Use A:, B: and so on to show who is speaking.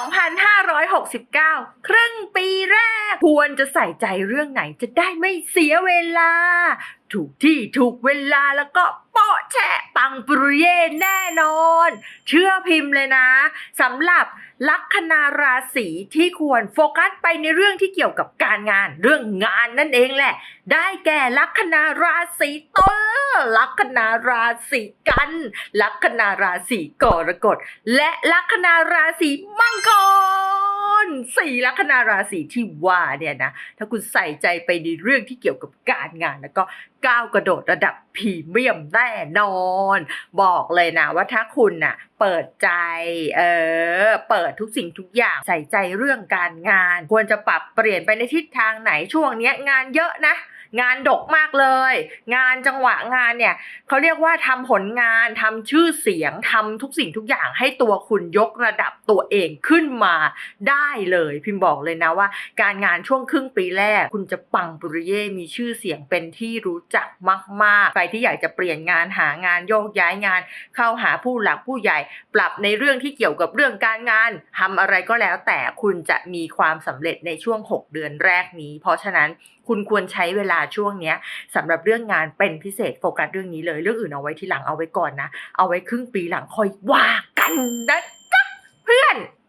A: 2569 ครึ่งปีแรก ควรจะใส่ใจเรื่องไหนจะได้ไม่เสียเวลา ถูกที่ถูกเวลาแล้วก็โปะแฉะปังปรุเย่แน่นอน เชื่อพิมพ์เลยนะสำหรับลัคนาราศีที่ควรโฟกัสไปในเรื่องที่เกี่ยวกับการงาน เรื่องงานนั่นเองแหละ ได้แก่ลัคนาราศีตุล ลัคนาราศีกัน ลัคนาราศีกรกฎ และลัคนาราศีมังกรสี่ลัคนาราศีที่ว่าเนี่ยนะ ถ้าคุณใส่ใจไปในเรื่องที่เกี่ยวกับการงานแล้วก็ก้าวกระโดดระดับพรีเมียมแน่นอน บอกเลยนะว่าถ้าคุณน่ะเปิดใจเออเปิดทุกสิ่งทุกอย่างใส่ใจเรื่องการงาน ควรจะปรับเปลี่ยนไปในทิศทางไหนช่วงนี้งานเยอะนะ งานดกมากเลย งานจังหวะงานเนี่ยเขาเรียกว่าทำผลงานทำชื่อเสียงทำทุกสิ่งทุกอย่างให้ตัวคุณยกระดับตัวเองขึ้นมาได้เลย พิมพ์บอกเลยนะว่า การงานช่วงครึ่งปีแรก คุณจะปังปุริเย่มีชื่อเสียงเป็นที่รู้จักมากๆใครที่อยากจะเปลี่ยนงานหางานโยกย้ายงาน เข้าหาผู้หลักผู้ใหญ่ ปรับในเรื่องที่เกี่ยวกับเรื่องการงานทำอะไรก็แล้วแต่คุณจะมีความสำเร็จในช่วง 6 เดือนแรกนี้ เพราะฉะนั้น คุณควรใช้เวลาช่วงเนี้ยสำหรับเรื่องงานเป็นพิเศษโฟกัสเรื่องนี้เลย เรื่องอื่นเอาไว้ทีหลังเอาไว้ก่อนนะ เอาไว้ครึ่งปีหลังค่อยว่ากันนะจ๊ะเพื่อน